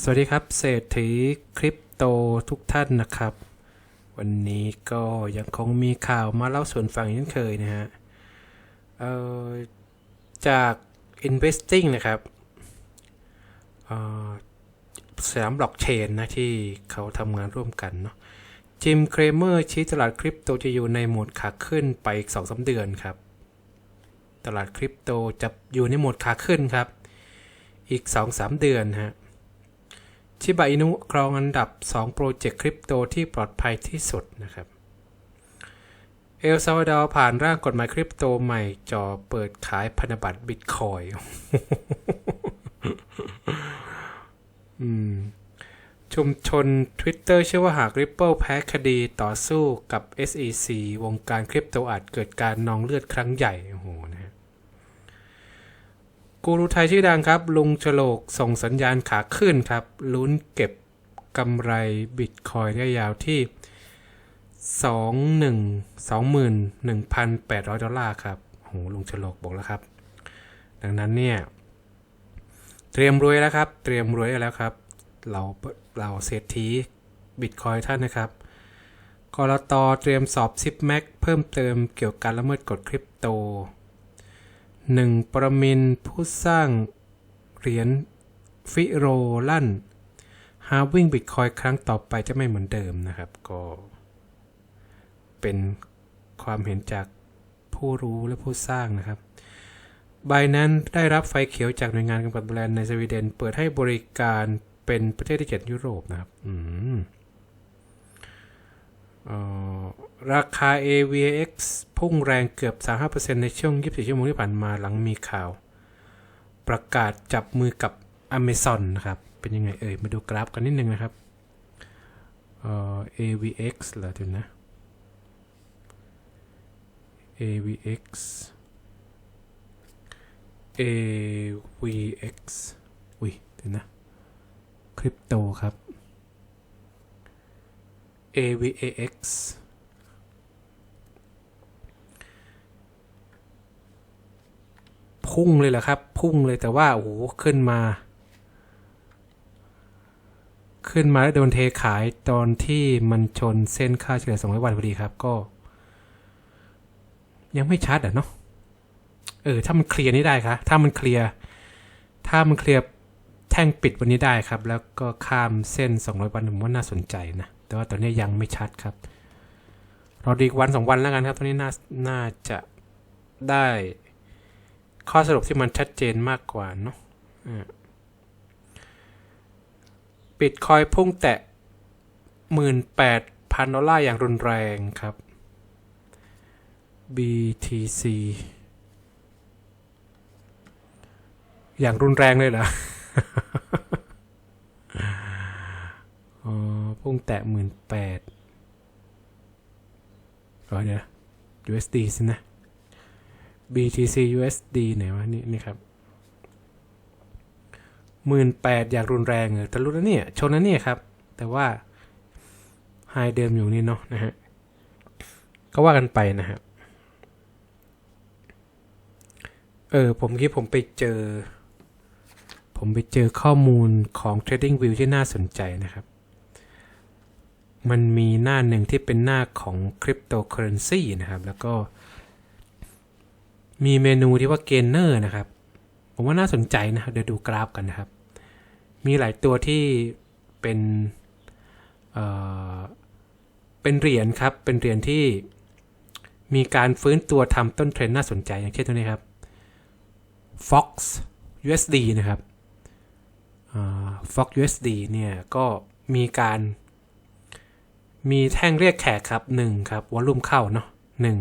สวัสดีครับ เศรษฐีคริปโตทุกท่านนะครับ วันนี้ก็ยังคงมีข่าวมาเล่าส่วนฟังเช่นเคยนะฮะจาก investing นะครับสยามบล็อกเชนนะที่เขาทำงานร่วมกันเนาะจิมเครเมอร์ชี้ตลาดคริปโตจะอยู่ในโหมดขาขึ้นไปอีก2-3เดือนครับ ตลาดคริปโตจะอยู่ในโหมดขาขึ้นครับ อีก 2-3 เดือนฮะ ชิบะอินุครองอันดับ 2 โปรเจกต์คริปโตที่ปลอดภัยที่สุดนะครับ เอลซาวาดอร์ผ่านร่างกฎหมายคริปโตใหม่จ่อเปิดขายพันธบัตรบิตคอยชุมชน Twitter เชื่อว่าหาก Ripple แพ้คดีต่อสู้กับ SEC วงการคริปโตอาจเกิดการนองเลือดครั้งใหญ่ กูรูไทยชื่อดังครับ ลุงฉลกส่งสัญญาณขาขึ้นครับ ลุ้นเก็บกำไรบิตคอยได้ยาวที่ 21 21,800 ดอลลาร์ครับโหลุงฉลกบอกแล้วครับ ดังนั้นเนี่ย เตรียมรวยแล้วครับ เตรียมรวยแล้วครับ เราเราเศรษฐีบิตคอยท่านนะครับกรตเตรียมสอบซิปแม็กเพิ่มเติมเกี่ยวกับการละเมิดกฎคริปโต หนึ่งปรมินผู้สร้างเหรียญฟิโรลั่นฮาวิ่งบิตคอยครั้งต่อไปจะไม่เหมือนเดิมนะครับ ก็เป็นความเห็นจากผู้รู้และผู้สร้างนะครับใบนั้นได้รับไฟเขียวจากหน่วยงานกำกับดูแลในสวีเดน เปิดให้บริการเป็นประเทศที่เจ็ดยุโรปนะครับ อืม ราคา AVX พุ่งแรงเกือบ 35%ในช่วง 24 ชั่วโมงที่ผ่านมาหลังมีข่าว ประกาศจับมือกับ Amazon นะครับ เป็นยังไงเอ่ย มาดูกราฟกันนิดนึงนะครับเอ่อ AVX เหรอถึงนะ AVX AVX อุ้ยเดี๋ยวนะ คริปโตครับ AVAX พุ่งเลยแหละครับ พุ่งเลยแต่ว่า โอ้โห ขึ้นมา ขึ้นมาแล้วโดนเทขายตอนที่มันชนเส้นค่าเฉลี่ย200วันพอดีครับก็ ยังไม่ชัดอะเนาะเออ ถ้ามันเคลียร์นี่ได้ครับ ถ้ามันเคลียร์ ถ้ามันเคลียร์แท่งปิดวันนี้ได้ครับ แล้วก็ข้ามเส้น 200 วันผมว่าน่าสนใจนะ แต่ว่าตอนนี้ยังไม่ชัดครับ รอดีกวันสองวันแล้วกันครับตอนนี้น่าน่าจะได้ข้อสรุปที่มันชัดเจนมากกว่าเนาะบิตคอยพุ่งแตะ 18,000 ดอลลาร์อย่างรุนแรงครับ BTC อย่างรุนแรงเลยเหรอ อ๋อพุ่งแตะหมื่นแปดอ๋อเดี๋ยว USD สินะ BTC USD ไหนวะนี่นี่ครับหมื่นแปดอยางรุนแรงเลยทะลุแล้วเนี่ย ชนแล้วเนี่ยครับ แต่ว่าไฮเดิมอยู่นี่เนาะนะฮะ ก็ว่ากันไปนะฮะเออ ผมคิดผมไปเจอ ผมไปเจอข้อมูลของ TradingView ที่น่าสนใจนะครับ มันมีหน้าหนึ่งที่เป็นหน้าของ Cryptocurrency นะครับ แล้วก็ มีเมนูที่ว่า Gainer นะครับ ผมว่าน่าสนใจนะครับเดี๋ยวดูกราฟกันนะครับ มีหลายตัวที่เป็นเออเป็นเหรียญครับ เป็นเหรียญที่มีการฟื้นตัวทำต้นเทรนน่าสนใจอย่างเช่นตัวนี้ครับ Fox USD นะครับ Fox USD เนี่ยก็มีการ มีแท่งเรียกแขกครับหนึ่งครับวอลลุ่มเข้าเนาะหนึ่ง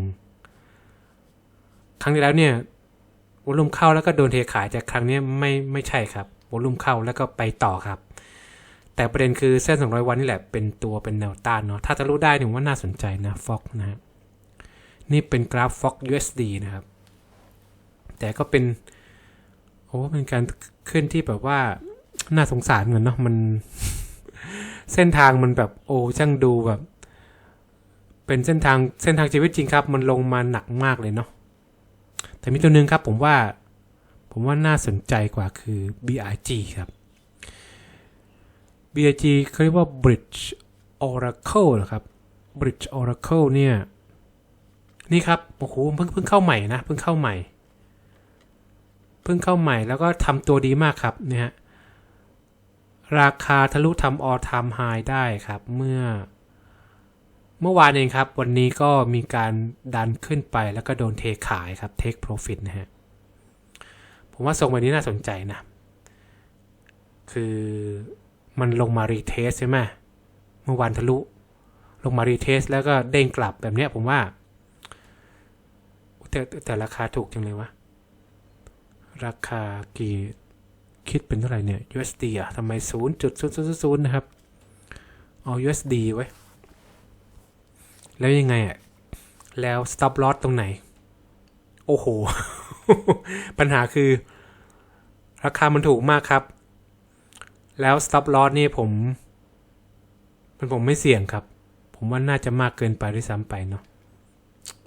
ครั้งที่แล้วเนี่ยวอลลุ่มเข้าแล้วก็โดนเทขายแต่ครั้งนี้ไม่ไม่ใช่ครับวอลลุ่มเข้าแล้วก็ไปต่อครับ แต่ประเด็นคือเส้น 200 วันนี่แหละเป็นตัวเป็นแนวต้านเนาะถ้าทะลุได้ถึงว่าน่าสนใจนะ Fox นะครับนี่เป็นกราฟ Fox USD นะครับ แต่ก็เป็นโอ้เป็นการขึ้นที่แบบว่าน่าสงสารเหมือนเนาะมัน เส้นทางมันแบบโอ้ช่างดูแบบ เป็นเส้นทางเส้นทางชีวิตจริงครับ มันลงมาหนักมากเลยเนาะแต่มีตัวหนึ่งครับผมว่าผมว่าน่าสนใจกว่าคือ BRG ครับ BIG เขาเรียกว่า Bridge Oracle เหรอครับ Bridge Oracle เนี่ย นี่ครับโอ้โหเพิ่งเพิ่งเข้าใหม่นะ เพิ่งเข้าใหม่ เพิ่งเข้าใหม่แล้วก็ทำตัวดีมากครับเนี่ย ราคาทะลุทำ all time high ได้ครับเมื่อ เมื่อวานเองครับ วันนี้ก็มีการดันขึ้นไปแล้วก็โดนเทขายครับ take profit นะฮะ ผมว่าทรงแบบนี้น่าสนใจนะ คือมันลงมารีเทสใช่ไหมเมื่อวานทะลุ ลงมารีเทสแล้วก็เด้งกลับแบบเนี้ยผมว่า แต่แต่ราคาถูกจังเลยวะราคากี่ คิดเป็นเท่าไหร่เนี่ย USD อะทำไม 0.000นะครับ เอา USD ไว้ แล้วยังไงอะ แล้ว stop loss ตรงไหน โอ้โห ปัญหาคือ ราคามันถูกมากครับ แล้ว stop loss นี่ผมมันผมไม่เสี่ยงครับ ผมว่าน่าจะมากเกินไปด้วยซ้ำไปเนาะ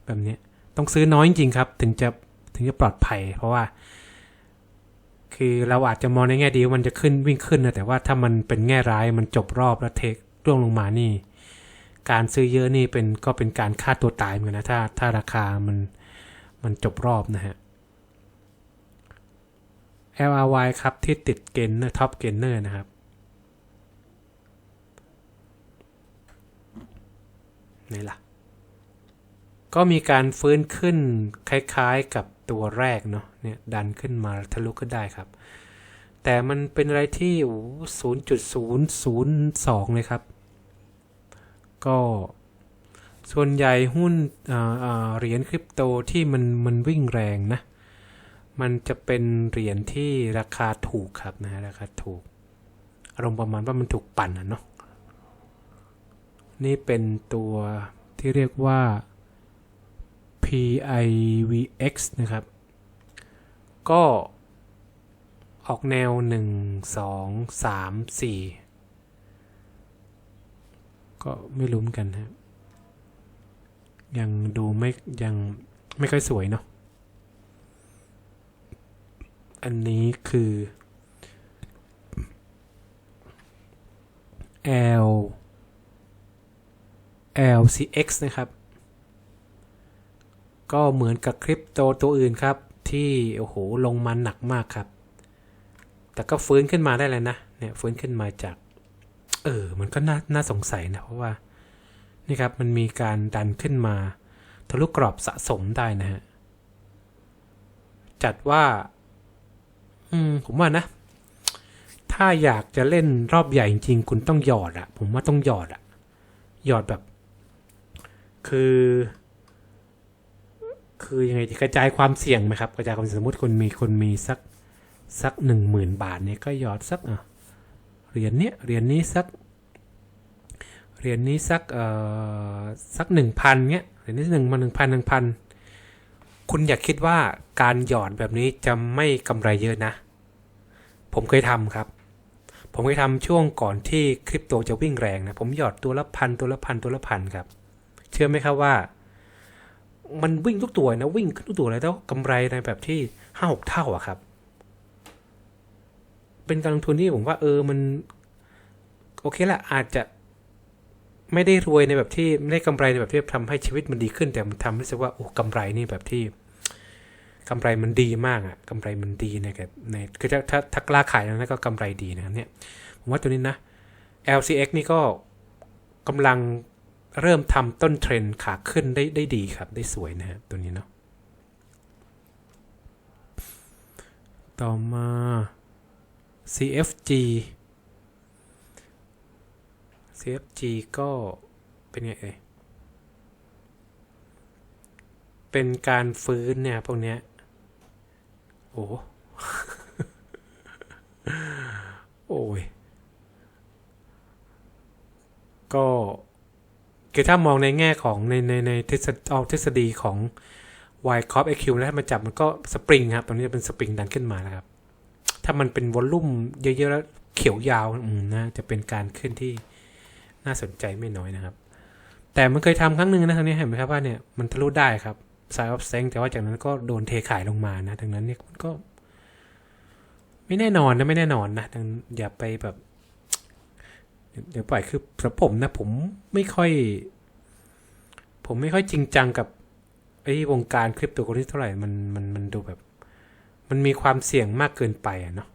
แบบนี้ต้องซื้อน้อยจริงๆครับ ถึงจะถึงจะปลอดภัย เพราะว่า คือเราอาจจะมองในแง่ดีว่ามันจะขึ้นวิ่งขึ้นนะแต่ว่าถ้ามันเป็นแง่ร้ายมันจบรอบแล้วเทคร่วงลงมานี่ การซื้อเยอะนี่เป็นก็เป็นการฆ่าตัวตายเหมือนกันนะถ้าถ้าราคามันมันจบรอบนะฮะ LRY ครับที่ติดเกนเนอร์ท็อปเกนเนอร์นะครับนี่ล่ะ ก็มีการฟื้นขึ้นคล้ายๆกับ ตัวแรกเนาะเนี่ยดันขึ้นมาทะลุก็ได้ครับ แต่มันเป็นอะไรที่ศูนย์จุดศูนย์ศูนย์สองเลยครับ ก็ส่วนใหญ่หุ้นเหรียญคริปโตที่มันมันวิ่งแรงนะ มันจะเป็นเหรียญที่ราคาถูกครับนะราคาถูก อารมณ์ประมาณว่ามันถูกปั่นอะเนาะ นี่เป็นตัวที่เรียกว่า PIVX นะครับ ก็ออกแนว 1 2 3 4 ก็ไม่รู้เหมือนกันครับยังดูไม่ยังไม่ค่อยสวยเนาะ อันนี้คือ L LCX นะครับ ก็เหมือนกับคริปโตตัวอื่นครับ ที่โอ้โหลงมาหนักมากครับ แต่ก็ฟื้นขึ้นมาได้เลยนะเนี่ยฟื้นขึ้นมาจาก เออมันก็น่าน่าสงสัยนะเพราะว่านี่ครับมันมีการดันขึ้นมาทะลุกรอบสะสมได้นะฮะจัดว่า อืมผมว่านะ ถ้าอยากจะเล่นรอบใหญ่จริงคุณต้องหยอดอะผมว่าต้องหยอดอะหยอดแบบ คือ คือยังไงกระจายความเสี่ยงไหมครับ กระจายความเสี่ยงสมมติคุณมีคนมีสักสักหนึ่งหมื่นบาทเนี่ยก็หยอดสักอะเหรียญเนี้ยเหรียญนี้สักเหรียญนี้สักเอ่อสักหนึ่งพันเนี้ยเหรียญนี้หนึ่งมาหนึ่งพันหนึ่งพันคุณอยากคิดว่าการหยอดแบบนี้จะไม่กำไรเยอะนะ ผมเคยทำครับ ผมเคยทำช่วงก่อนที่คริปโตจะวิ่งแรงนะ ผมหยอดตัวละพันตัวละพันตัวละพันครับ เชื่อไหมครับว่า มันวิ่งทุกตัวนะวิ่งขึ้นทุกตัวเลยแล้วกำไรในแบบที่ห้าหกเท่าอะครับ เป็นการลงทุนที่ผมว่า เออมัน โอเคละอาจจะไม่ได้รวยในแบบที่ไม่ได้กำไรในแบบที่ทำให้ชีวิตมันดีขึ้น แต่มันทำให้รู้สึกว่าโอ้กำไรนี่แบบที่กำไรมันดีมากอะกำไรมันดีในแบบในคือถ้าถ้าถ้ากล้าขายนะก็กำไรดีนะครับเนี่ย ผมว่าตัวนี้นะ LCX นี่ก็กำลัง เริ่มทำต้นเทรนด์ขาขึ้นได้ได้ดีครับ ได้สวยนะฮะตัวนี้เนาะต่อมา CFG CFG ก็เป็นไงเอ่ยเป็นการฟื้นเนี่ย พวกเนี้ย โอ้โอ้ย ก็ คือถ้ามองในแง่ของในในในทฤษฎีเอาทฤษฎีของ y c o p EQ แล้วถ้ามาจับมันก็สปริงครับตรงนี้จะเป็นสปริงดันขึ้นมาแล้วครับ ถ้ามันเป็นวอลลุ่มเยอะๆแล้วเขียวยาวนะจะเป็นการขึ้นที่น่าสนใจไม่น้อยนะครับ แต่มันเคยทำครั้งหนึ่งนะทางนี้เห็นไหมครับว่าเนี่ยมันทะลุได้ครับไซออฟเซงแต่ว่าจากนั้นก็โดนเทขายลงมานะดังนั้นเนี่ยมันก็ ไม่แน่นอนนะไม่แน่นอนนะดังอย่าไปแบบ เดี๋ยวปล่อยคือสำหรับผมนะ ผมไม่ค่อย ผมไม่ค่อยจริงจังกับไอ้วงการคริปโตเคอเรนซีเท่าไหร่มันมันมันดูแบบ มันมีความเสี่ยงมากเกินไปอะเนาะ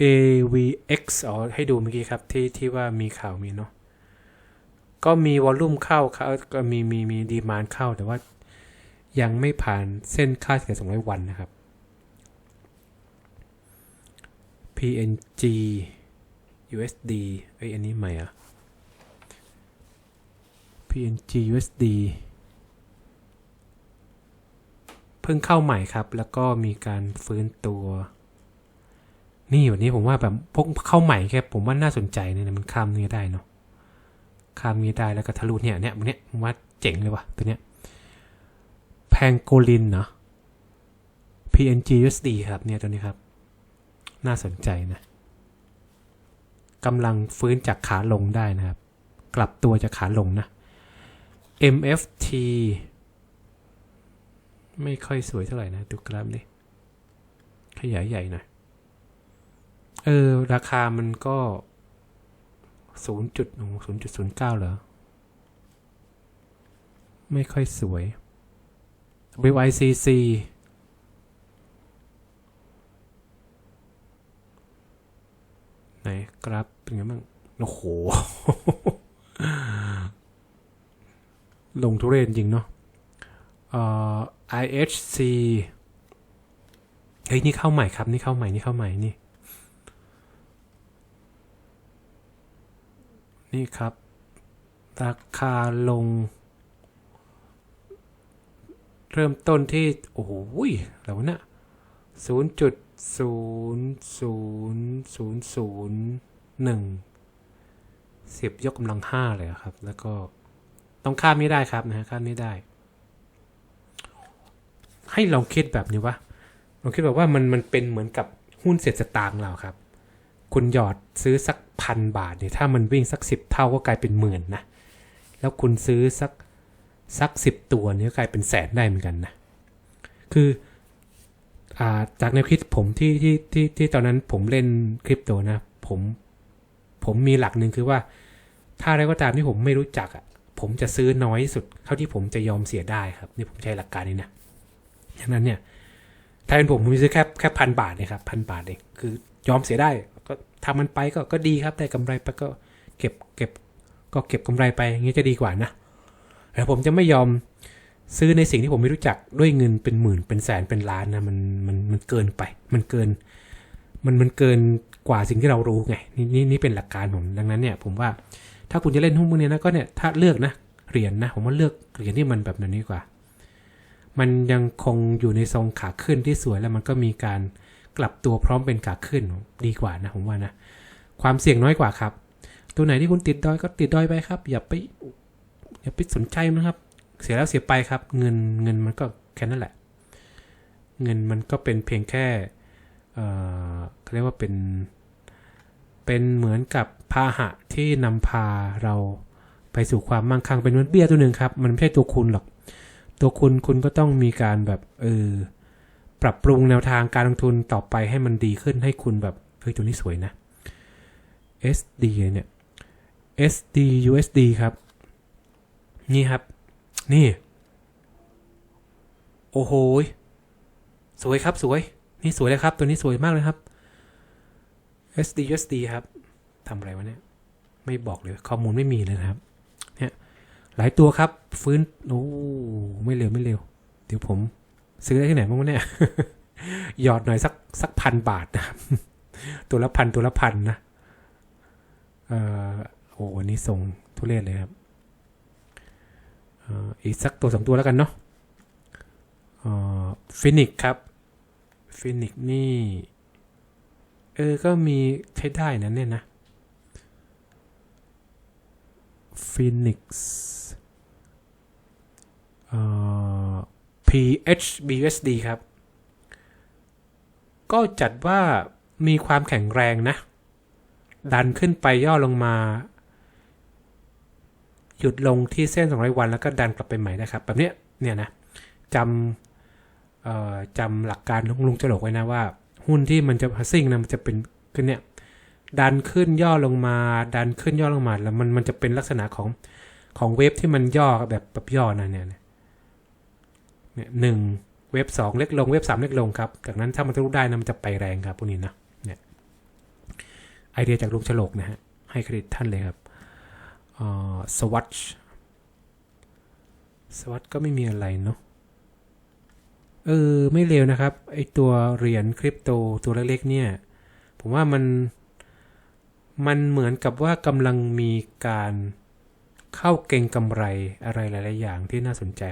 AVX อ๋อให้ดูเมื่อกี้ครับ ที่ที่ว่ามีข่าวมีเนาะก็มีวอลลุ่มเข้าเขาก็มีมีมีดีมานเข้า แต่ว่ายังไม่ผ่านเส้นค่าเฉลี่ย200 วันนะครับ PNG USD เอ้ยอันนี้ใหม่อะ PNG USD เพิ่งเข้าใหม่ครับ แล้วก็มีการฟื้นตัว นี่วันนี้ผมว่าแบบพวกเข้าใหม่แค่ผมว่าน่าสนใจเนี่ยมันข้ามนี้ได้เนาะข้ามนี้ได้แล้วก็ทะลุเนี่ยเนี่ยวันเนี้ยผมว่าเจ๋งเลยว่ะตัวเนี้ยแพงโกลินเนาะ PNG USD ครับเนี่ยตัวนี้ครับ น่าสนใจนะกำลังฟื้นจากขาลงได้นะครับ กลับตัวจากขาลงนะ MFT ไม่ค่อยสวยเท่าไหร่นะดูกราฟดิขยายใหญ่หน่อยเออ ราคามันก็ศูนย์จุดศูนย์จุดศูนย์เก้าเหรอ ไม่ค่อยสวย WICC ไห นกราฟเป็นไงบ้างโอ้โห ลงทุเรศจริงเนาะเอ่อ IHC เฮ้ย นี่เข้าใหม่ครับ นี่เข้าใหม่ นี่เข้าใหม่ นี่ นี่ครับ ราคาลง เริ่มต้นที่ โอ้โหแล้วะเนี่ยศูนย์จุด ศูนย์ศูนย์ศูนย์ศูนย์หนึ่งสิบยกกำลังห้าเลยครับ แล้วก็ต้องข้ามไม่ได้ครับนะฮะข้ามไม่ได้ ให้ลองคิดแบบนี้ว่าลองคิดแบบว่ามันมันเป็นเหมือนกับหุ้นเศษสตางค์เราครับ คุณหยอดซื้อสักพันบาทเนี่ยถ้ามันวิ่งสักสิบเท่าก็กลายเป็นหมื่นนะแล้วคุณซื้อสักสักสิบตัวเนี่ยกลายเป็นแสนได้เหมือนกันนะคือ จากแนวคิดผมที่ที่ที่ที่ตอนนั้นผมเล่นคริปโตนะ ผมผมมีหลักหนึ่งคือว่า ถ้าอะไรก็ตามที่ผมไม่รู้จักอะผมจะซื้อน้อยที่สุดเท่าที่ผมจะยอมเสียได้ครับนี่ผมใช้หลักการนี้นะดังนั้นเนี่ยถ้าเป็นผมผมซื้อแค่แค่พันบาทเนี่ยครับพันบาทเองคือยอมเสียได้ก็ทำมันไปก็ก็ดีครับได้กำไรไปก็เก็บเก็บก็เก็บกำไรไปอย่างนี้จะดีกว่านะแต่ผมจะไม่ยอม ซื้อในสิ่งที่ผมไม่รู้จักด้วยเงินเป็นหมื่นเป็นแสนเป็นล้านนะมันมันมันเกินไป มันเกิน มันมันเกินกว่าสิ่งที่เรารู้ไงนี่นี่นี่เป็นหลักการผมดังนั้นเนี่ย ผมว่าถ้าคุณจะเล่นหุ้นพวกนี้นะก็เนี่ยถ้าเลือกนะเหรียญนะผมว่าเลือกเหรียญที่มันแบบนั้นดีกว่า มันยังคงอยู่ในทรงขาขึ้นที่สวยแล้วมันก็มีการกลับตัวพร้อมเป็นขาขึ้นดีกว่านะผมว่านะความเสี่ยงน้อยกว่าครับ ตัวไหนที่คุณติดดอยก็ติดดอยไปครับ อย่าไปอย่าไปสนใจมันครับ เสียแล้วเสียไปครับ เงินเงินมันก็แค่นั้นแหละ เงินมันก็เป็นเพียงแค่เขาเรียกว่าเป็น เป็นเหมือนกับพาหะที่นำพาเราไปสู่ความมั่งคั่งเป็นเหมือนเบี้ยตัวหนึ่งครับ มันไม่ใช่ตัวคุณหรอก ตัวคุณคุณก็ต้องมีการแบบเออปรับปรุงแนวทางการลงทุนต่อไปให้มันดีขึ้นให้คุณแบบเฮ้ยตัวนี้สวยนะ SD เนี่ย SD USD ครับ นี่ครับ นี่ โอ้โหสวยครับสวย นี่สวยเลยครับ ตัวนี้สวยมากเลยครับ SD USD ครับทำอะไรวะเนี่ย ไม่บอกเลย ข้อมูลไม่มีเลยนะครับ เนี่ย หลายตัวครับ ฟื้น โอ้ ไม่เร็วไม่เร็ว เดี๋ยวผม ซื้อได้ที่ไหนบ้างวะเนี่ย หยอดหน่อยสักสักพันบาทนะครับ ตัวละพันตัวละพันนะ เอ่อ โอ้วันนี้ส่งทุเรศเลยครับ อีกสักตัวสองตัวแล้วกันเนาะฟินิกครับฟินิกนี่ เออ ก็มีใช้ได้นะเนี่ยนะฟินิกส์เอ่อ PHBUSD ครับ ก็จัดว่ามีความแข็งแรงนะ ดันขึ้นไปย่อลงมา หยุดลงที่เส้น 200 วัน แล้วก็ดันกลับไปใหม่นะครับ แบบเนี้ยเนี่ยนะจำจำหลักการลุงลุงจรกไว้นะว่า หุ้นที่มันจะซิ่งนะมันจะเป็นคือเนี่ยดันขึ้นย่อลงมา ดันขึ้นย่อลงมา แล้วมันมันจะเป็นลักษณะของของเว็บที่มันย่อแบบแบบย่อนะเนี่ยเนี่ยเนี่ยหนึ่งเว็บสองเล็กลงเว็บสามเล็กลงครับ จากนั้นถ้ามันทะลุได้นะมันจะไปแรงครับพวกนี้นะเนี่ยไอเดียจากลูกฉลกนะฮะให้เครดิตท่านเลยครับ สวัสดสวัสดก็ไม่มีอะไรเนาะเออ ไม่เร็วนะครับ ไอตัวเหรียญคริปโตตัวเล็กๆเนี่ย ผมว่ามันมันเหมือนกับว่ากำลังมีการเข้าเก่งกำไรอะไรหลาย ๆ อย่างที่น่าสนใจ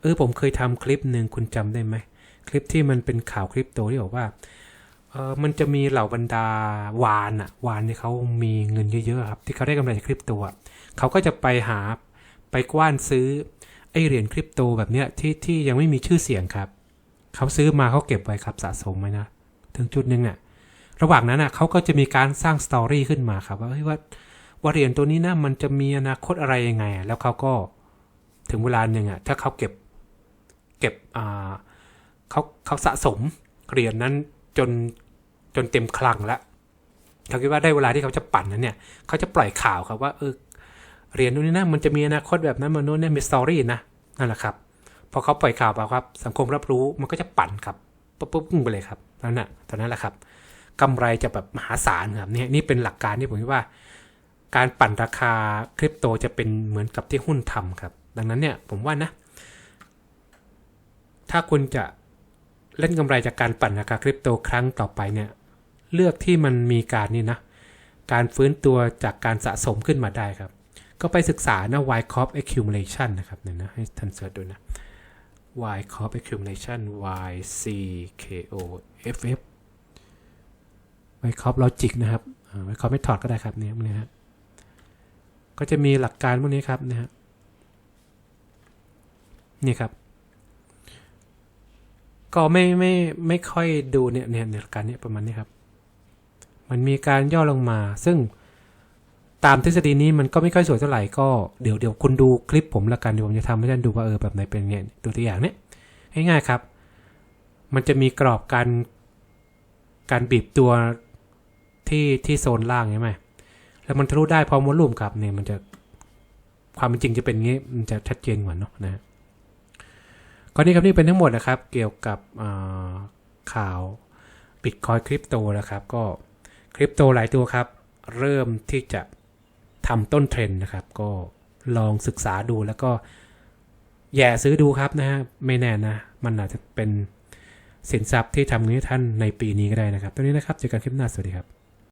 เออ ผมเคยทำคลิปหนึ่งคุณจำได้ไหม คลิปที่มันเป็นข่าวคริปโตที่บอกว่า เออมันจะมีเหล่าบรรดาวานอะวานที่เขามีเงินเยอะๆครับที่เขาได้กำไรจากคริปโตเขาก็จะไปหาไปกว้านซื้อไอเหรียญคริปโตแบบเนี้ยที่ที่ยังไม่มีชื่อเสียงครับ เขาซื้อมาเขาเก็บไว้ครับสะสมไว้นะ ถึงจุดหนึ่งอะระหว่างนั้นอะเขาก็จะมีการสร้างสตอรี่ขึ้นมาครับ ว่าเฮ้ยว่าว่าเหรียญตัวนี้นะมันจะมีอนาคตอะไรยังไง แล้วเขาก็ถึงเวลาหนึ่งอะถ้าเขาเก็บเก็บอ่าเขาเขาสะสมเหรียญนั้นจน จนเต็มคลังแล้วเขาคิดว่าได้เวลาที่เขาจะปั่นนั้นเนี่ยเขาจะปล่อยข่าวครับว่าเออเหรียญตัวนี้นะมันจะมีอนาคตแบบนั้นมันโน้นเนี่ยมีสตอรี่นะนั่นแหละครับพอเขาปล่อยข่าวไปครับ สังคมรับรู้มันก็จะปั่นครับปุ๊บปุ๊บปุ๊บไปเลยครับนั่นน่ะตอนนั้นแหละครับกำไรจะแบบมหาศาลครับเนี่ยนี่เป็นหลักการที่ผมคิดว่า การปั่นราคาคริปโตจะเป็นเหมือนกับที่หุ้นทำครับ ดังนั้นเนี่ยผมว่านะถ้าคุณจะเล่นกำไรจากการปั่นราคาคริปโตครั้งต่อไปเนี่ย เลือกที่มันมีการนี่นะ การฟื้นตัวจากการสะสมขึ้นมาได้ครับ ก็ไปศึกษานะ Y Corp accumulation นะครับเนี่ยนะ ให้ท่านเสิร์ชดูนะ Y Corp accumulation Y C K O F F Y Corp logic นะครับอ่า Y Corp method ก็ได้ครับเนี่ยมันนะฮะก็จะมีหลักการพวกนี้ครับนะฮะนี่ครับ ก็ไม่ไม่ไม่ค่อยดูเนี่ยเนี่ยหลักการเนี้ประมาณนี้ครับ มันมีการย่อลงมา ซึ่งตามทฤษฎีนี้มันก็ไม่ค่อยสวยเท่าไหร่ก็เดี๋ยวเดี๋ยวคุณดูคลิปผมละกันเดี๋ยวผมจะทำให้ท่านดูว่าเออแบบไหนเป็นไงดูตัวอย่างเนี้ยง่ายๆครับ มันจะมีกรอบการการบีบตัวที่ที่โซนล่างใช่ไหมแล้วมันทะลุได้พอมวลลุ่มครับเนี่ยมันจะความเป็นจริงจะเป็นงี้มันจะชัดเจนกว่าเนาะนะก็นี่ครับนี่เป็นทั้งหมดนะครับ เกี่ยวกับข่าวบิตคอยคริปโตนะครับก็ คริปโตหลายตัวครับ เริ่มที่จะทำต้นเทรนด์นะครับ ก็ลองศึกษาดูแล้วก็แย่ซื้อดูครับนะฮะไม่แน่นะ มันอาจจะเป็นสินทรัพย์ที่ทำเงินให้ท่านในปีนี้ก็ได้นะครับตอนนี้นะครับเจอกันคลิปหน้าสวัสดีครับ